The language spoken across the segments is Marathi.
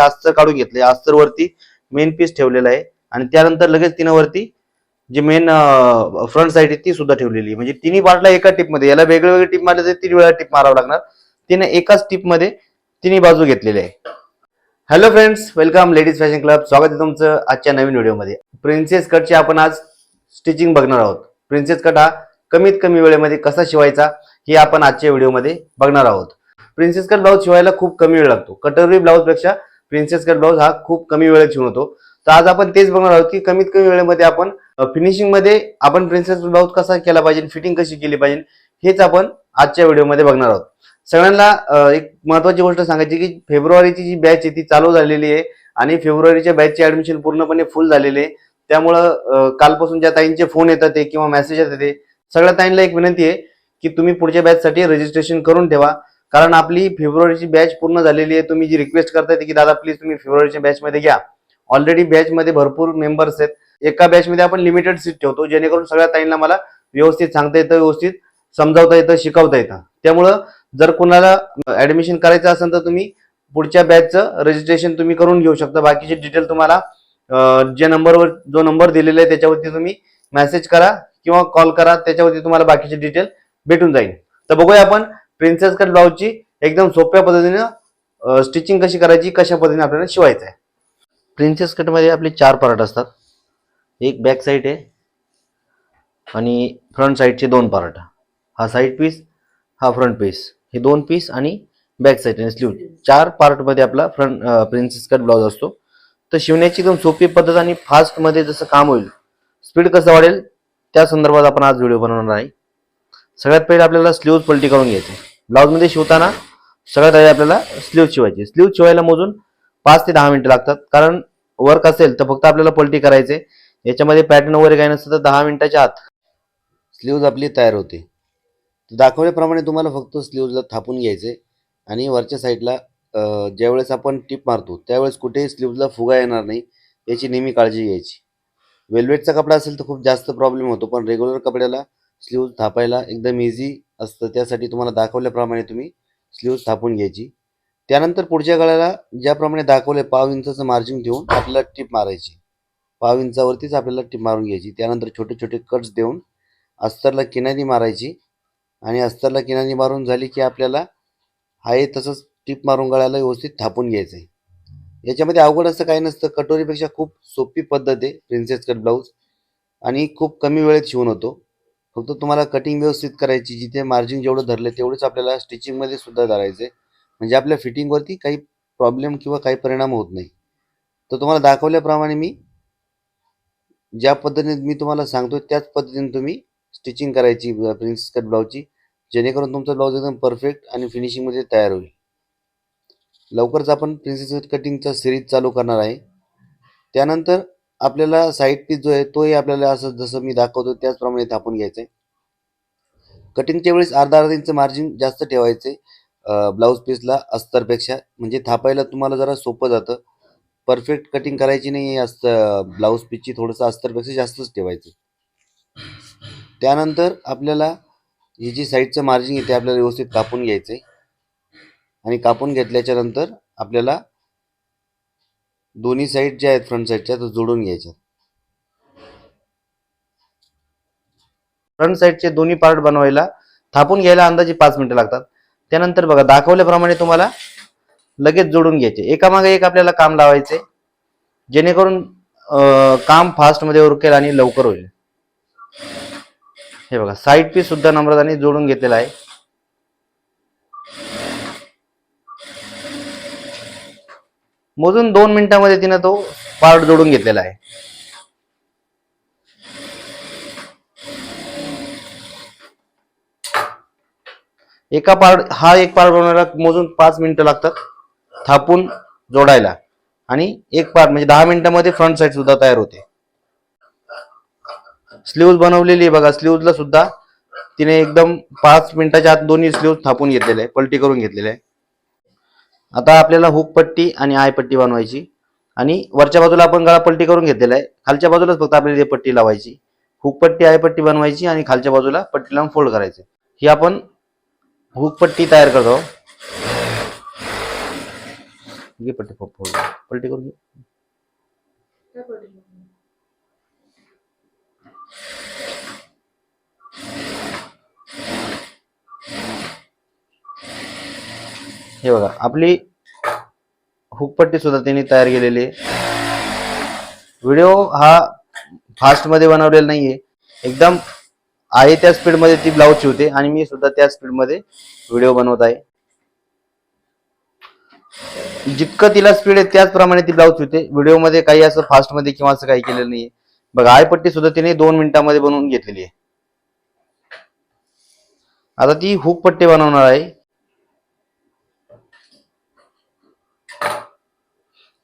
अस्तर काढून घेतले अस्तर वरती मेन पीस ठेवलेला आहे. आणि त्यानंतर लगेच तिनं वरती जी मेन फ्रंट साईड आहे ती सुद्धा ठेवलेली आहे. म्हणजे तिन्ही पार्टला एका टिपमध्ये. याला वेगळे वेगळे टिप मारले तर तीन वेळा टिप मारावं लागणार. तिने एकाच टिपमध्ये तिन्ही बाजू घेतलेली आहे hello friends welcome ladies fashion club स्वागत आहे तुमचं आजच्या नवीन व्हिडिओमध्ये. प्रिन्सेस कटची आपण आज स्टिचिंग बघणार आहोत. प्रिन्सेस कट हा कमीत कमी वेळेमध्ये कसा शिवायचा हे आपण आजच्या व्हिडिओमध्ये बघणार आहोत. प्रिन्सेस कट ब्लाऊज शिवायला खूप कमी वेळ लागतो. कटोरी ब्लाऊजपेक्षा प्रिन्सेस कट ब्लाऊज हा खूप कमी वेळेत शिवून होतो. तर आज आपण तेच बघणार आहोत की कमीत कमी वेळेमध्ये आपण फिनिशिंगमध्ये आपण प्रिन्सेस ब्लाऊज कसा केला पाहिजे फिटिंग कशी केली पाहिजे हेच आपण आजच्या व्हिडिओमध्ये बघणार आहोत. सगळ्यांना एक महत्वाची गोष्ट सांगायची की फेब्रुवारीची जी बॅच आहे ती चालू झालेली आहे आणि फेब्रुवारीच्या बॅचची ऍडमिशन पूर्णपणे फुल झालेले आहे. त्यामुळं कालपासून ज्या ताईंचे फोन येतात ते किंवा मेसेज येतात ते सगळ्या ताईंना एक विनंती आहे की तुम्ही पुढच्या बॅचसाठी रजिस्ट्रेशन करून ठेवा. कारण आपली फेब्रुवारीची बॅच पूर्ण झालेली आहे. तुम्ही जी रिक्वेस्ट करताय की दादा प्लीज तुम्ही फेब्रुवारीच्या बॅचमध्ये घ्या. ऑलरेडी बॅचमध्ये भरपूर मेंबर्स आहेत. एका बॅचमध्ये आपण लिमिटेड सीट ठेवतो जेणेकरून सगळ्या ताईंना मला व्यवस्थित सांगता येतं व्यवस्थित समजावता येतं शिकवता येतं. त्यामुळं जर कोणाला ऍडमिशन करायचं असेल तर तुम्ही पुढच्या बॅचचं रजिस्ट्रेशन तुम्ही करून घेऊ शकता. बाकीचे डिटेल तुम्हाला जे नंबरवर जो नंबर दिलेला आहे त्याच्यावरती तुम्ही मेसेज करा किंवा कॉल करा. त्याच्यावरती तुम्हाला बाकीचे डिटेल भेटून जाईल. तर बघूया आपण प्रिन्सेस कट ब्लाऊजची एकदम सोप्या पद्धतीनं स्टिचिंग कशी करायची कशा पद्धतीने आपल्याला शिवायचं आहे. प्रिन्सेस कटमध्ये आपले चार पार्ट असतात. एक बॅक साईड आहे आणि फ्रंट साईडचे दोन पार्ट हा साईड पीस हा फ्रंट पीस हे दोन पीस आणि बॅक साईड आणि स्लीव चार पार्टमध्ये आपला फ्रंट प्रिन्सेस कट ब्लाऊज असतो. तर शिवण्याची एकदम सोपी पद्धत आणि फास्टमध्ये जसं काम होईल स्पीड कसं वाढेल त्या संदर्भात आपण आज व्हिडिओ बनवणार आहे. सगळ्यात पहिले आपल्याला स्लीव्ज पलटी करून घ्यायचे. ब्लाऊजमध्ये शिवताना सगळ्यात आधी आपल्याला स्लीव शिवायची. स्लीव शिवायला मोजून पाच ते दहा मिनिटं लागतात. कारण वर्क असेल तर फक्त आपल्याला पलटी करायचे. याच्यामध्ये पॅटर्न वगैरे काही नसतं तर दहा मिनिटाच्या आत स्लीव्ज आपली तयार होते. दाखवल्याप्रमाणे तुम्हाला फक्त स्लीव्जला थापून घ्यायचे आणि वरच्या साईडला ज्यावेळेस आपण टिप मारतो त्यावेळेस कुठेही स्लीव्जला फुगा येणार नाही. याची नेहमी काळजी घ्यायची. वेल्वेटचा कपडा असेल तर खूप जास्त प्रॉब्लेम होतो पण रेग्युलर कपड्याला स्लीव्ज थापायला एकदम इझी असतं. त्यासाठी तुम्हाला दाखवल्याप्रमाणे तुम्ही स्लीव्ज थापून घ्यायची. त्यानंतर पुढच्या गळ्याला ज्याप्रमाणे दाखवले पाव इंचाचं मार्जिन ठेवून आपल्याला टिप मारायची. पाव इंचावरतीच आपल्याला टिप मारून घ्यायची. त्यानंतर छोटे छोटे कट्स देऊन अस्तरला किनारी मारायची. आणि अस्तरला किनारी मारून झाली की आपल्याला आहे तसंच टिप मारून गळ्याला व्यवस्थित थापून घ्यायचं आहे. याच्यामध्ये अवघड असं काही नसतं. कटोरीपेक्षा खूप सोपी पद्धत आहे. प्रिन्सेस कट ब्लाऊज आणि खूप कमी वेळेत शिवून होतो. फक्त तुम्हाला कटिंग व्यवस्थित करायची जिथे मार्जिन जेवढं धरलं तेवढंच आपल्याला स्टिचिंगमध्ये सुद्धा धरायचं आहे म्हणजे आपल्या फिटिंगवरती काही प्रॉब्लेम किंवा काही परिणाम होत नाही. तर तुम्हाला दाखवल्याप्रमाणे मी ज्या पद्धतीने मी तुम्हाला सांगतो त्याच पद्धतीने तुम्ही स्टिचिंग करायची प्रिन्स कट ब्लाऊजची जेणेकरून तुमचा ब्लाऊज एकदम परफेक्ट आणि फिनिशिंगमध्ये तयार होईल. लवकरच आपण प्रिन्सेस कटिंगचा सिरीज चालू करणार आहे. त्यानंतर आपल्याला साईड पीस जो आहे तोही आपल्याला असं जसं मी दाखवतो त्याचप्रमाणे थापून घ्यायचं आहे कटिंगच्या वेळेस अर्धा अर्धा इंच मार्जिन जास्त ठेवायचे ब्लाऊज पीसला अस्तरपेक्षा. म्हणजे थापायला तुम्हाला जरा सोपं जातं. परफेक्ट कटिंग करायची नाही अस्त ब्लाऊज पीसची थोडंसं अस्तरपेक्षा जास्तच ठेवायचं त्यानंतर आपल्याला ही जी साईडचं मार्जिन आहे ते आपल्याला व्यवस्थित कापून घ्यायचं आहे आणि कापून घेतल्याच्या नंतर आपल्याला दोन्ही साईड ज्या आहेत फ्रंट साईडच्या तो जोडून घ्यायच्या फ्रंट साईडचे दोन्ही पार्ट बनवायला थापून घ्यायला अंदाजे पाच मिनिटं लागतात. त्यानंतर बघा दाखवल्याप्रमाणे तुम्हाला लगेच जोडून घ्यायचे. एकामागे एक आपल्याला काम लावायचे जेणेकरून काम फास्टमध्ये उरकेल आणि लवकर होईल. हे बघा साईड पीस सुद्धा नम्रताने जोडून घेतलेला आहे. मोजून दोन मिनिटांमध्ये तिनं तो पार्ट जोडून घेतलेला आहे. एका पार्ट हा एक पार्ट बनवायला मोजून पाच मिनिटं लागतात थापून जोडायला. आणि एक पार्ट म्हणजे दहा मिनिटांमध्ये फ्रंट साईड सुद्धा तयार होते. स्लीव्ज बनवलेली आहे बघा स्लीव्जला सुद्धा तिने एकदम पाच मिनिटाच्या आत दोन्ही स्लीव्ज थापून घेतलेले आहे पलटी करून घेतलेले आहे. आता आपल्याला हुक पट्टी आणि आय पट्टी बनवायची. आणि वरच्या बाजूला आपण गळा पलटी करून घेतलेला आहे. खालच्या बाजूलाच फक्त आपल्याला पट्टी लावायची. हुक पट्टी आय पट्टी बनवायची आणि खालच्या बाजूला पट्टी लावून फोल्ड करायचं. ही आपण हुक पट्टी तयार करतो घे पट्टी फोल्ड पलटी करून घे. हे बघा आपली हुकपट्टी सुद्धा त्यांनी तयार केलेली आहे. व्हिडिओ हा फास्टमध्ये बनवलेला नाहीये. एकदम आहे त्या स्पीडमध्ये ती ब्लाऊज शिवते आणि मी सुद्धा त्या स्पीडमध्ये व्हिडिओ बनवत आहे. जितकं तिला स्पीड आहे त्याचप्रमाणे ती ब्लाऊज शिवते व्हिडिओमध्ये काही असं फास्टमध्ये किंवा असं काही केलेलं नाहीये. बघा आयपट्टी सुद्धा तिने दोन मिनिटांमध्ये बनवून घेतलेली आहे. आता ती हुक पट्टी बनवणार आहे.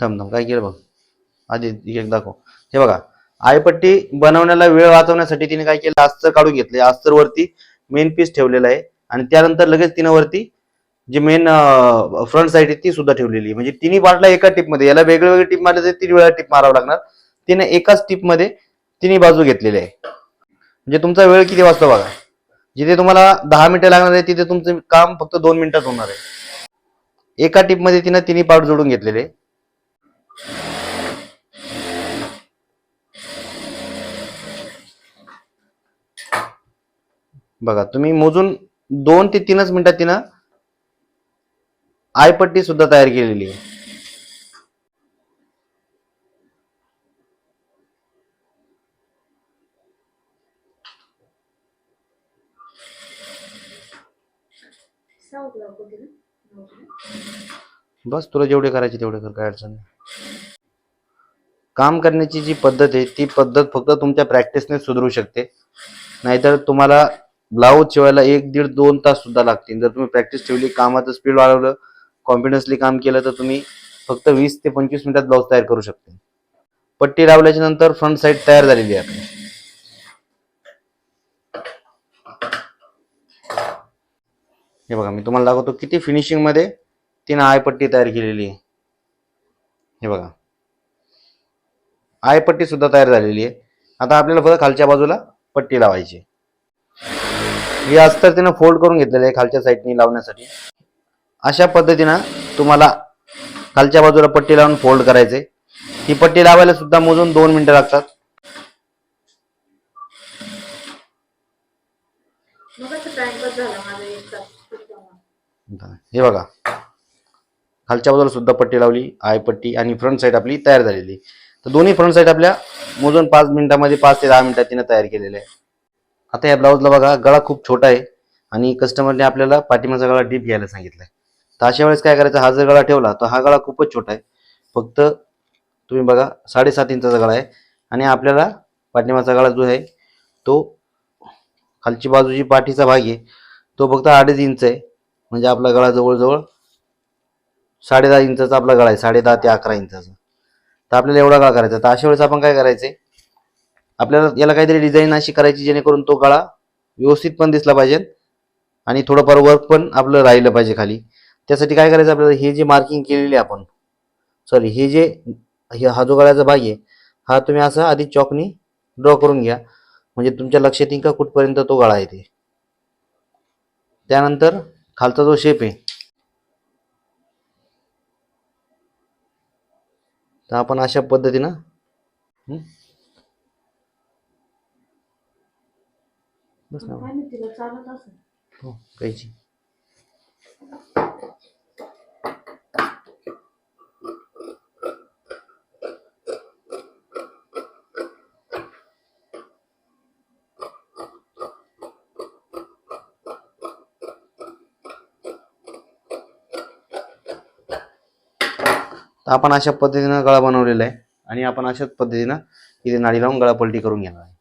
थांब काय केलं बघ. आधी एक दाखव. हे बघा आयपट्टी बनवण्याला वेळ वाचवण्यासाठी तिने काय केलं? अस्तर काढून घेतले. अस्तर वरती मेन पीस ठेवलेला आहे. आणि त्यानंतर लगेच तिनं वरती जी मेन फ्रंट साईड आहे ती सुद्धा ठेवलेली आहे. म्हणजे तिन्ही पार्टला एका टिपमध्ये. याला वेगळे वेगळे टिप मारले तर तीन वेळा टिप मारावं लागणार. तिने एकाच टिपमध्ये तिन्ही बाजू घेतलेली आहे. म्हणजे तुमचा वेळ किती वाजता बघा. जिथे तुम्हाला दहा मिनिटं लागणार आहे तिथे तुमचं काम फक्त दोन मिनिटात होणार आहे. एका टिपमध्ये तिने तिन्ही पार्ट जोडून घेतलेले. आहे. बघा तुम्ही मोजून दोन ते तीनच मिनिटात तिनं आयपट्टी सुद्धा तयार केलेली आहे. बस तुला जेवढे करायचे तेवढे कर काय अडचण नाही. काम करण्याची जी पद्धत आहे ती पद्धत फक्त तुमच्या प्रॅक्टिसने सुधरू शकते. नाहीतर तुम्हाला ब्लाऊज शिवायला एक दीड दोन तास सुद्धा लागतील. जर तुम्ही प्रॅक्टिस ठेवली कामाचं स्पीड वाढवलं कॉन्फिडन्सली काम केलं तर तुम्ही फक्त वीस ते पंचवीस मिनिटात ब्लाऊज तयार करू शकते. पट्टी लावल्याच्या नंतर फ्रंट साईड तयार झालेली आहे आपली. हे बघा मी तुम्हाला दाखवतो किती फिनिशिंगमध्ये तिनं आयपट्टी तयार केलेली आहे. हे बघा. आयपट्टी सुद्धा तयार झालेली आहे. आता आपल्याला फक्त खालच्या बाजूला पट्टी लावायची ही अस्तर तिनं फोल्ड करून घेतलेलं आहे खालच्या साईडनी लावण्यासाठी. अशा पद्धतीनं तुम्हाला खालच्या बाजूला पट्टी लावून फोल्ड करायचे ही पट्टी लावायला सुद्धा मोजून दोन मिनिटं लागतात. हे बघा. खालच्या बाजूला सुद्धा पट्टी लावली आय पट्टी आणि फ्रंट साईड आपली तयार झालेली. तर दोन्ही फ्रंट साईड आपल्या मोजून पाच मिनिटामध्ये पाच ते दहा मिनिटात तिने तयार केलेलं आहे. आता या ब्लाऊजला बघा गळा खूप छोटा आहे आणि कस्टमरने आपल्याला पाठीमाचा गळा डीप घ्यायला सांगितलाय. तर अशा वेळेस काय करायचं हा जर गळा ठेवला तर हा गळा खूपच छोटा आहे. फक्त तुम्ही बघा साडेसात इंचाचा गळा आहे आणि आपल्याला पाठीमाचा गळा जो आहे तो खालची बाजूची पाठीचा भाग आहे तो फक्त अडीच इंच आहे. म्हणजे आपला गळा जवळजवळ साडे दहा इंचाचा आपला गळा आहे साडे दहा ते अकरा इंचाचा. तर आपल्याला एवढा गळा करायचा तर अशा वेळेस आपण काय करायचंय आपल्याला याला काहीतरी डिझाईन अशी करायची जेणेकरून तो गळा व्यवस्थित पण दिसला पाहिजे आणि थोडंफार वर्क पण आपलं राहिलं पाहिजे खाली. त्यासाठी काय करायचं आपल्याला? हे जे मार्किंग केलेली आहे आपण सॉरी हे जे हे हा जो गळ्याचा भाग आहे हा तुम्ही असा आधी चॉकनी ड्रॉ करून घ्या. म्हणजे तुमच्या लक्षात येईल का कुठपर्यंत तो गळा आहे ते. त्यानंतर खालचा जो शेप आहे तर आपण अशा पद्धतीनं हं? बस ना. हो काहीची तर आपण अशा पद्धतीनं गळा बनवलेला आहे आणि आपण अशाच पद्धतीनं इथे नाडी लावून गळा पलटी करून घेणार आहे.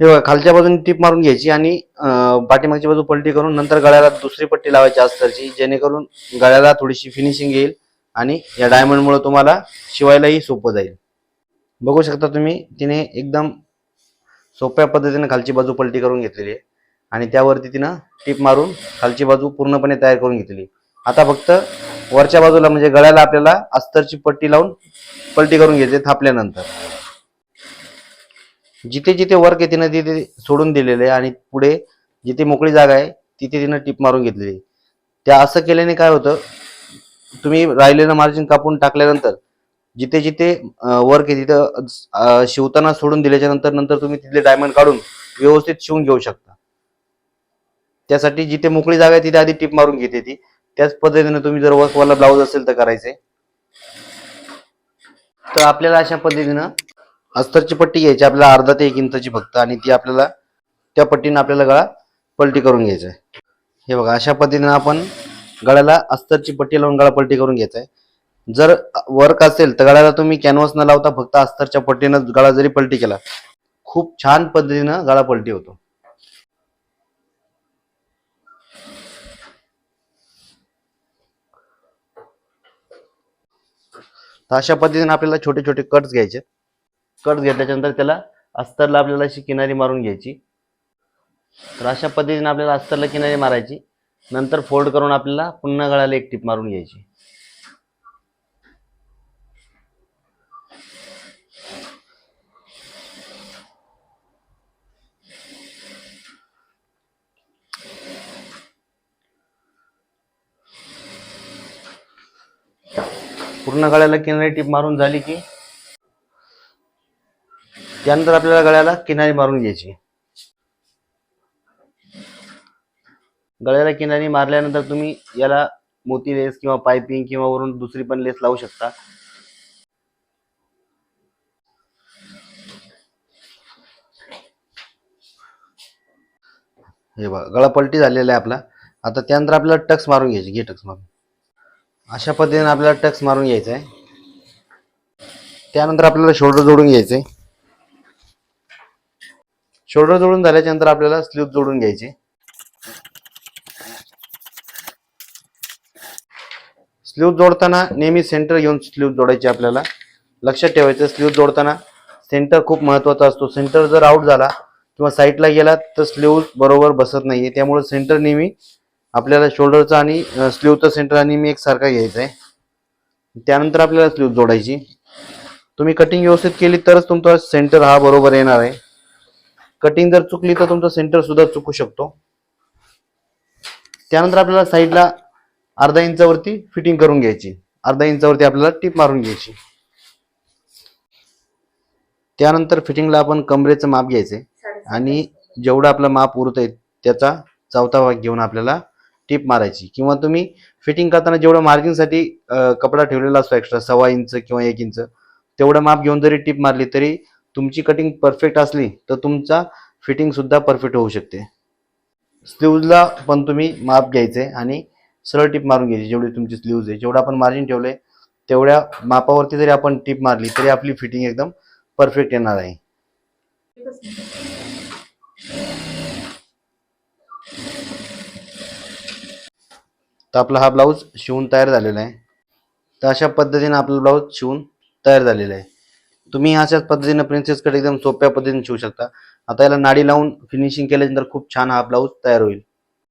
हे बघा खालच्या बाजूने टीप मारून घ्यायची आणि पाठीमागची बाजू पलटी करून नंतर गळ्याला दुसरी पट्टी लावायची अस्तरची जेणेकरून गळ्याला थोडीशी फिनिशिंग येईल आणि या डायमंडमुळे तुम्हाला शिवायलाही सोपं जाईल. बघू शकता तुम्ही तिने एकदम सोप्या पद्धतीने खालची बाजू पलटी करून घेतलेली आहे. आणि त्यावरती तिनं टीप मारून खालची बाजू पूर्णपणे तयार करून घेतलेली आता फक्त वरच्या बाजूला म्हणजे गळ्याला आपल्याला अस्तरची पट्टी लावून पलटी करून घ्यायची थापल्यानंतर. जिथे जिथे वर्क आहे तिनं तिथे सोडून दिलेले आणि पुढे जिथे मोकळी जागा आहे तिथे तिनं टीप मारून घेतलेली त्या असं केल्याने काय होतं तुम्ही राहिलेलं मार्जिन कापून टाकल्यानंतर जिथे जिथे वर्क आहे तिथं शिवताना सोडून दिल्याच्या नंतर नंतर तुम्ही तिथले डायमंड काढून व्यवस्थित शिवून घेऊ शकता. त्यासाठी जिथे मोकळी जागा आहे तिथे आधी टिप मारून घेते ती. त्याच पद्धतीने तुम्ही जर वर्कवाला ब्लाऊज असेल तर करायचे. तर आपल्याला अशा पद्धतीनं अस्तरची पट्टी घ्यायची आपल्याला अर्धा ते एक इंचाची फक्त आणि ती आपल्याला त्या पट्टीनं आपल्याला गळा पलटी करून घ्यायचा आहे. हे बघा अशा पद्धतीनं आपण गळ्याला अस्तरची पट्टी लावून गळा पलटी करून घ्यायचा आहे. जर वर्क असेल तर गळ्याला तुम्ही कॅनव्हास न लावता फक्त अस्तरच्या पट्टीनं गळा जरी पलटी केला खूप छान पद्धतीनं गळा पलटी होतो. तर अशा पद्धतीने आपल्याला छोटे छोटे कट्स घ्यायचे. कट घेतल्याच्यानंतर त्याला अस्तरला आपल्याला अशी किनारी मारून घ्यायची. तर अशा पद्धतीने आपल्याला अस्तरला किनारी मारायची. नंतर फोल्ड करून आपल्याला पुन्हा गळाला एक टिप मारून घ्यायची. पूर्ण गळ्याला किनारी टिप मारून झाली की त्यानंतर आपल्याला गळ्याला किनारी मारून घ्यायची. गळ्याला किनारी मारल्यानंतर तुम्ही याला मोती लेस किंवा पायपिंग किंवा वरून दुसरी पण लेस लावू शकता. हे बघा गळा पलटी झालेला आहे आपला. आता त्यानंतर आपल्याला टक्स मारून घ्यायचे घे टक्स मारून. अशा पद्धतीने आपल्याला टक्स मारून घ्यायचा आहे त्यानंतर आपल्याला शोल्डर जोडून घ्यायचे शोल्डर जोडून झाल्याच्यानंतर आपल्याला स्लीव जोडून घ्यायचे स्लीव जोडताना नेहमी सेंटर घेऊन स्लीव जोडायची आपल्याला. लक्षात ठेवायचं स्लीव जोडताना सेंटर खूप महत्त्वाचा असतो. सेंटर जर आउट झाला किंवा साईडला गेला तर स्लीव बरोबर बसत नाहीये. त्यामुळे सेंटर नेहमी आपल्याला शोल्डरचा आणि स्लीवचा सेंटर आणि मी एकसारखा घ्यायचा आहे. त्यानंतर आपल्याला स्लीव जोडायची. तुम्ही कटिंग व्यवस्थित केली तरच तुमचा सेंटर हा बरोबर येणार आहे. कटिंग जर चुकली तर तुमचा सेंटर सुद्धा चुकू शकतो. त्यानंतर आपल्याला साईडला अर्धा इंचावरती फिटिंग करून घ्यायची. अर्धा इंचावरती आपल्याला टीप मारून घ्यायची. त्यानंतर फिटिंगला आपण कमरेचं माप घ्यायचं आणि जेवढं आपलं माप उरत आहे त्याचा चौथा भाग घेऊन आपल्याला टिप मारायची किंवा तुम्ही फिटिंग करताना जेवढं मार्जिनसाठी कपडा ठेवलेला असतो एक्स्ट्रा सव्वा इंच किंवा एक इंच तेवढं माप घेऊन जरी टिप मारली तरी तुमची कटिंग परफेक्ट असली तर तुमचा फिटिंगसुद्धा परफेक्ट होऊ शकते. स्लीव्जला पण तुम्ही माप घ्यायचे आणि सरळ टिप मारून घ्यायची जेवढी तुमची स्लीव्ज आहे. जेवढं आपण मार्जिन ठेवलंय तेवढ्या मापावरती जरी आपण टिप मारली तरी आपली फिटिंग एकदम परफेक्ट येणार आहे एकच मिनिट. तर आपला हा ब्लाऊज शिवून तयार झालेला आहे. तर अशा पद्धतीने आपला ब्लाऊज शिवून तयार झालेला आहे. तुम्ही अशाच पद्धतीने प्रिन्सेस कट एकदम सोप्या पद्धतीने शिवू शकता. आता याला नाडी लावून फिनिशिंग केल्यानंतर खूप छान हा ब्लाऊज तयार होईल.